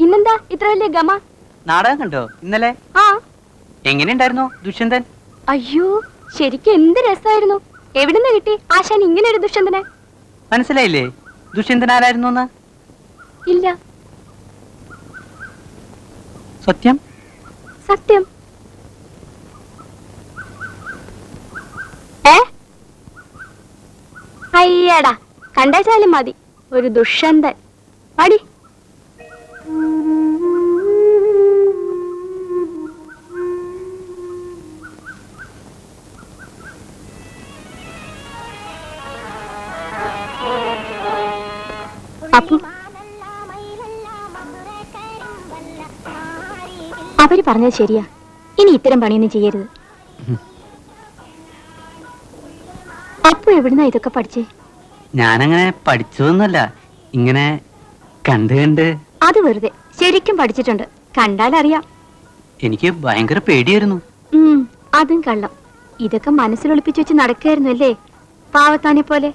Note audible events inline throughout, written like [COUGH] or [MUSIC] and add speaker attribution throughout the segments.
Speaker 1: ഇന്നെന്താ ഇത്ര വലിയ ഗമ?
Speaker 2: നാടകം കണ്ടോ ഇന്നലെ?
Speaker 1: ആ.
Speaker 2: എങ്ങനെയുണ്ടായിരുന്നു ദുഷ്യന്തൻ?
Speaker 1: അയ്യോ ശരിക്കും എന്ത് രസമായിരുന്നു. എവിടുന്ന് കിട്ടി ആശാൻ ഇങ്ങനെ ഒരു ദുഷ്യന്തനെ?
Speaker 2: മനസ്സിലായില്ലേ? ദുഷ്യന്തൻ ആരായിരുന്നു
Speaker 1: ഇല്ല.
Speaker 2: സത്യം?
Speaker 1: സത്യം. അയ്യടാ കണ്ടാലും മതി. ഒരു ദുഷ്യന്തൻ. മടി അവർ പറഞ്ഞത് ശരിയാ. ഇനി ഇത്തരം പണിയൊന്നും ചെയ്യരുത്. അപ്പു എവിടുന്നാ ഇതൊക്കെ പഠിച്ചേ?
Speaker 2: ഞാനങ്ങനെ പഠിച്ചതൊന്നുമല്ല. ഇങ്ങനെ കണ്ട് കണ്ട്.
Speaker 1: അത് വെറുതെ. ശരിക്കും പഠിച്ചിട്ടുണ്ട്. കണ്ടാൽ അറിയാം
Speaker 2: എനിക്ക് ഭയങ്കര പേടിയായിരുന്നു.
Speaker 1: ഉം, അതും കള്ളം. ഇതൊക്കെ മനസ്സിലൊളിപ്പിച്ചു വെച്ച് നടക്കായിരുന്നു അല്ലേ പാവത്താനെ പോലെ.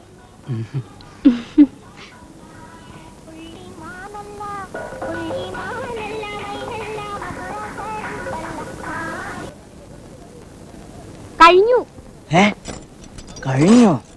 Speaker 3: 哎呀.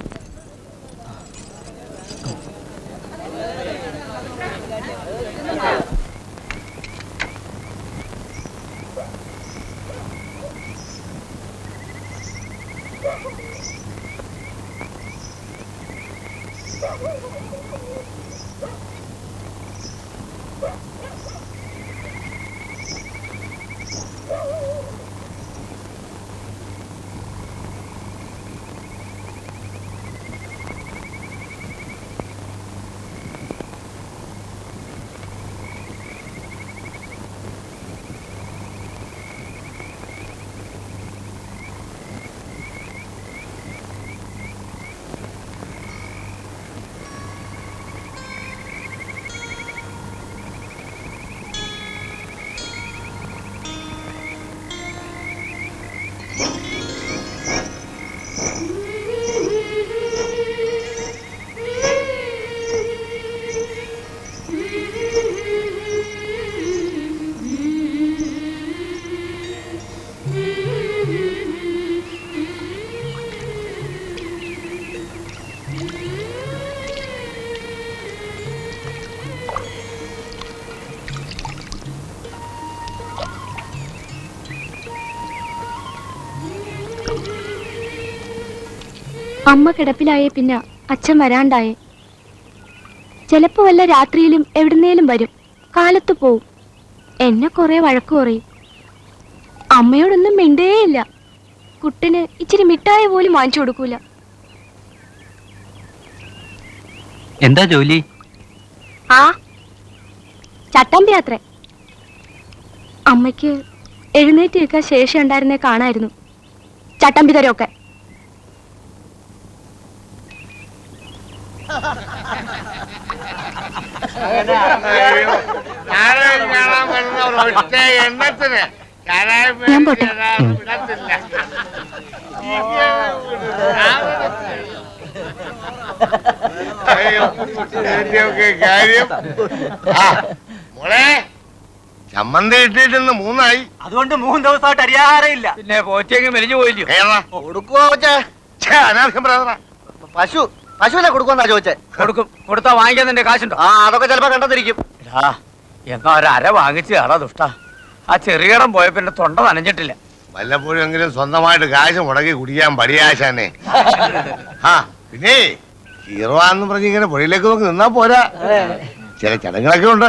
Speaker 1: അമ്മ കിടപ്പിലായ പിന്നെ അച്ഛൻ വരാണ്ടായേ. ചിലപ്പോ വല്ല രാത്രിയിലും എവിടുന്നേലും വരും. കാലത്ത് പോവും. എന്നെ കുറെ വഴക്കു കുറയും അമ്മയോടൊന്നും മിണ്ടേയില്ല. കുട്ടിന് ഇച്ചിരി മിഠായി പോലും വാങ്ങിച്ചു കൊടുക്കൂല.
Speaker 2: എന്താ ജോലി?
Speaker 1: ആ ചട്ടമ്പി അത്രേ അമ്മയ്ക്ക് എഴുന്നേറ്റ് നിൽക്കാൻ ശേഷി ഉണ്ടായിരുന്നേ കാണായിരുന്നു. ചട്ടമ്പി തരമൊക്കെ
Speaker 4: നാടകം കാണാൻ വരുന്ന ഒരൊറ്റ എണ്ണത്തിന്. കലാപരി
Speaker 1: ഞാൻ പോട്ടെ.
Speaker 4: തരാൻ വിടത്തില്ല. അയ്യോ, കാര്യം. ആ, മോളെ ചമ്മന്തി കിട്ടിയിട്ടിന്ന് മൂന്നായി.
Speaker 3: അതുകൊണ്ട് മൂന്ന് ദിവസമായിട്ട് അരിയാഹാരമില്ല.
Speaker 5: പിന്നെ പോറ്റിയെങ്കിൽ മെലിഞ്ഞു
Speaker 4: പോയില്ലേ
Speaker 3: കൊടുക്കുവോ
Speaker 4: അനാവശ്യം പറയാ
Speaker 3: പശു. പശുവിനെ കൊടുക്കുമെന്നാ ചോദിച്ചേ.
Speaker 5: കൊടുക്കും. കൊടുത്താ വാങ്ങിക്കാൻ നിന്റെ കാശുണ്ടോ?
Speaker 3: ആ അതൊക്കെ ചിലപ്പോ കണ്ടെന്നിരിക്കും
Speaker 5: എടാ എന്നാ ഒരു അര വാങ്ങിച്ച് ആടാ ദുഷ്ട. ആ ചെറിയടം പോയ പിന്നെ തൊണ്ട നനഞ്ഞിട്ടില്ല.
Speaker 4: വല്ലപ്പോഴും എങ്കിലും സ്വന്തമായിട്ട് കാശ് മുടക്കി കുടിക്കാൻ പടിയാശാനെ. [LAUGHS] ആ പിന്നെ ഹീറോ ആന്ന് പറഞ്ഞ് ഇങ്ങനെ പുഴയിലേക്ക് നോക്കി നിന്നാ പോരാ. ചില ചടങ്ങുകളൊക്കെ ഉണ്ട്.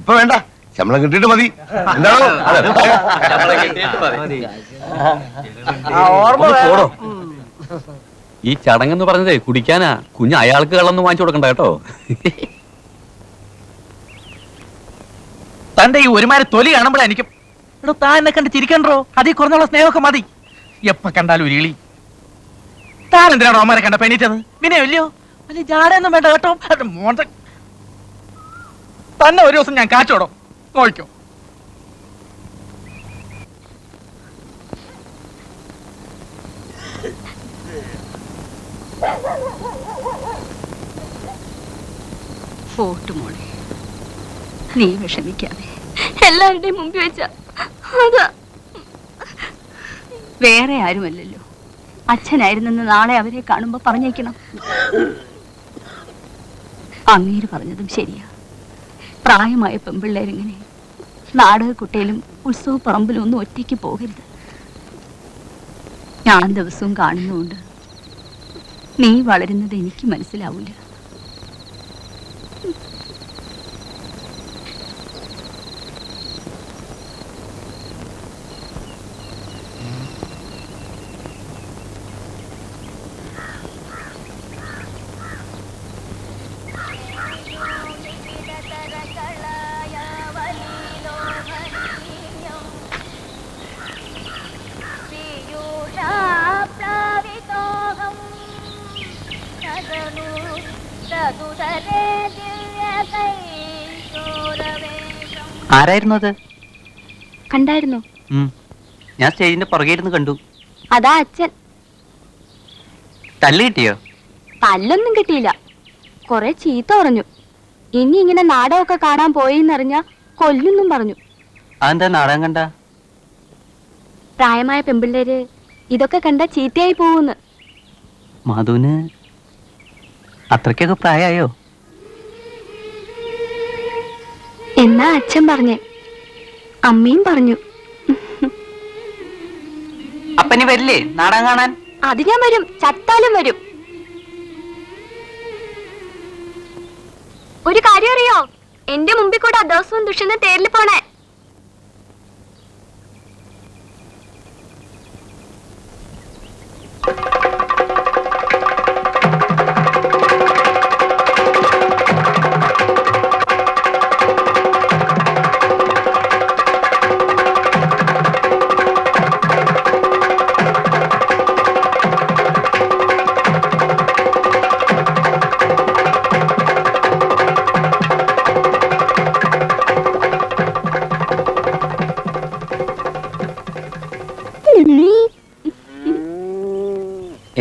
Speaker 4: ഇപ്പൊ വേണ്ട. ശമ്പളം കിട്ടിയിട്ട് മതി. എന്താണോ?
Speaker 6: ഓർമ്മ പോടോ. ഈ ചടങ്ങെന്ന് പറഞ്ഞതേ കുടിക്കാനാ. കുഞ്ഞ് അയാൾക്ക് കള്ളൊന്നും വാങ്ങിച്ചു കൊടുക്കണ്ട കേട്ടോ.
Speaker 5: തന്റെ ഈ ഒരുമാതിരി തൊലി കാണുമ്പോഴേ എനിക്ക്. താൻ എന്നെ കണ്ട് ചിരിക്കണ്ടോ? അതിൽ കുറഞ്ഞുള്ള സ്നേഹമൊക്കെ മതി. എപ്പ കണ്ടാലും ഒരു ഇളി. താൻ എന്തിനാണോ അമ്മരെ കണ്ട പെണീറ്റത്? പിന്നെ ഇല്ലയോ വലിയ ജാടയൊന്നും വേണ്ട കേട്ടോ. തന്നെ ഒരു ദിവസം ഞാൻ കാച്ചോടോ നോക്കിക്കോ
Speaker 1: പോട്ട് മോളെ. നീ വിഷമിക്കാതെ. എല്ലാവരുടെയും മുമ്പിൽ വെച്ച വേറെ ആരുമല്ലല്ലോ. അച്ഛനായിരുന്നെന്ന് നാളെ അവരെ കാണുമ്പോ പറഞ്ഞേക്കണം. അങ്ങേര് പറഞ്ഞതും ശരിയാ. പ്രായമായ പെമ്പിള്ളേരിങ്ങനെ നാടകക്കുട്ടയിലും ഉത്സവ പറമ്പിലും ഒന്നും ഒറ്റയ്ക്ക് പോകരുത്. ഞാൻ ദിവസവും കാണുന്നുണ്ട് നീ വളരുന്നത് എനിക്ക് മനസ്സിലാവൂല
Speaker 2: ആരായിരുന്നു അത്?
Speaker 1: കണ്ടായിരുന്നു.
Speaker 2: ഞാൻ സ്റ്റേജിന്റെ പുറകെ ഇരുന്ന് കണ്ടു.
Speaker 1: അതാ അച്ഛൻ.
Speaker 2: തല്ല് കിട്ടിയോ?
Speaker 1: തല്ലൊന്നും കിട്ടിയില്ല. കൊറേ ചീത്ത പറഞ്ഞു. ഇനി ഇങ്ങനെ നാടകമൊക്കെ കാണാൻ പോയിന്നറിഞ്ഞ കൊല്ലുന്നും പറഞ്ഞു.
Speaker 2: അതെന്താ നാടകം കണ്ട?
Speaker 1: പ്രായമായ പെമ്പിള്ളേര് ഇതൊക്കെ കണ്ട ചീത്തയായി പോവുന്ന്.
Speaker 2: മധുവിന് അത്രയ്ക്കൊക്കെ പ്രായമായോ
Speaker 1: എന്നാ അച്ഛൻ പറഞ്ഞേ. അമ്മയും പറഞ്ഞു.
Speaker 2: അപ്പനി വരില്ലേ? നാടകം കാണാൻ?
Speaker 1: അത് ഞാൻ വരും. ചത്താലും വരും. ഒരു കാര്യം അറിയോ? എന്റെ മുമ്പിൽ കൂടെ ദിവസവും ദുഷ്യന്ന് തേരിൽ പോണേ.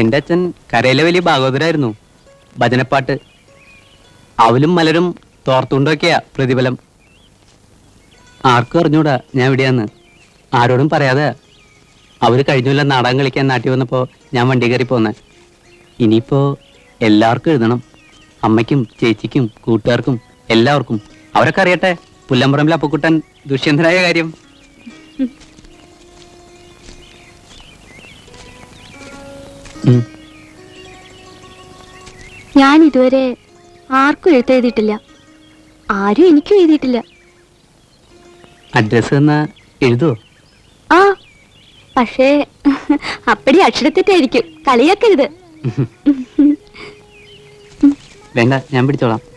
Speaker 2: എന്റെ അച്ഛൻ കരയിലെ വലിയ ഭാഗവതരായിരുന്നു. ഭജനപ്പാട്ട്. അവലും മലരും തോർത്തുണ്ടൊക്കെയാ പ്രതിഫലം. ആർക്കും അറിഞ്ഞൂടാ ഞാൻ ഇവിടെയാന്ന്. ആരോടും പറയാതെ. അവർ കഴിഞ്ഞില്ല നാടകം കളിക്കാൻ നാട്ടിൽ വന്നപ്പോൾ ഞാൻ വണ്ടി കയറി പോന്നെ. ഇനിയിപ്പോ എല്ലാവർക്കും എഴുതണം. അമ്മയ്ക്കും ചേച്ചിക്കും കൂട്ടുകാർക്കും എല്ലാവർക്കും. അവരൊക്കെ അറിയട്ടെ. പുല്ലമ്പറമ്പിൽ അപ്പക്കുട്ടൻ ദുഷ്യന്തനായ കാര്യം.
Speaker 1: ഞാൻ ഇതുവരെ ആർക്കും എഴുത്തെഴുതിയിട്ടില്ല. ആരും എനിക്കും എഴുതിയിട്ടില്ല.
Speaker 2: അഡ്രസ് തന്നാ എഴുതോ?
Speaker 1: ആ പക്ഷേ അപ്പടി അക്ഷരത്തെറ്റായിരിക്കും. കളിയാക്കരുത്.
Speaker 2: വേണ്ട ഞാൻ പിടിച്ചോളാം.